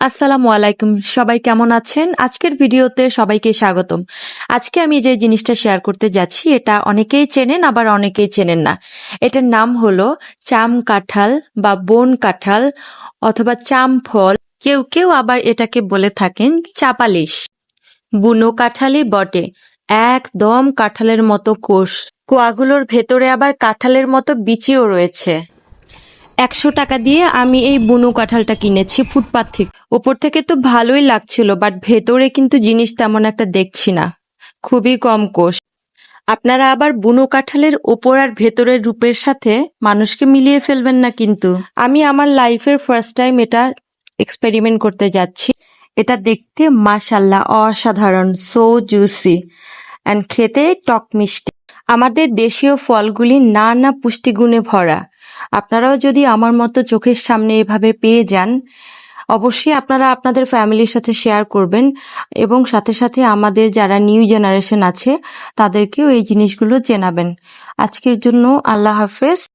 আসসালামু আলাইকুম। সবাই কেমন আছেন? আজকের ভিডিওতে সবাইকে স্বাগতম। আজকে আমি যে জিনিসটা শেয়ার করতে যাচ্ছি, এটা অনেকেই চেনেন, আবার অনেকেই চেনেন না। এটার নাম হলো চাম কাঁঠাল বা বন কাঁঠাল অথবা চাম ফল। কেউ কেউ আবার এটাকে বলে থাকেন চাপালিশ। বুনো কাঁঠালই বটে। একদম কাঁঠালের মতো কোষ। কোয়াগুলোর ভেতরে আবার কাঁঠালের মতো বিচিও রয়েছে। একশো টাকা দিয়ে আমি এই বুনো কাঁঠালটা কিনেছি ফুটপাত থেকে। ওপর থেকে তো ভালোই লাগছিল বাট ভেতরে কিন্তু জিনিস তেমন একটা দেখছি না। খুবই কম কোষ। আপনারা আবার বুনো কাঁঠালের ওপর আর ভেতরের রূপের সাথে মানুষকে মিলিয়ে ফেলবেন না কিন্তু। আমি আমার লাইফের ফার্স্ট টাইম এটা এক্সপেরিমেন্ট করতে যাচ্ছি। এটা দেখতে মাশাল্লাহ অসাধারণ সো জুসি অ্যান্ড খেতে টক মিষ্টি। আমাদের দেশীয় ফলগুলি নানা পুষ্টিগুণে ভরা। আপনারাও যদি আমার মতো চোখের সামনে এভাবে পেয়ে যান, অবশ্যই আপনারা আপনাদের ফ্যামিলির সাথে শেয়ার করবেন এবং সাথে সাথে আমাদের যারা নিউ জেনারেশন আছে, তাদেরকেও এই জিনিসগুলো চেনাবেন। আজকের জন্য আল্লাহ হাফেজ।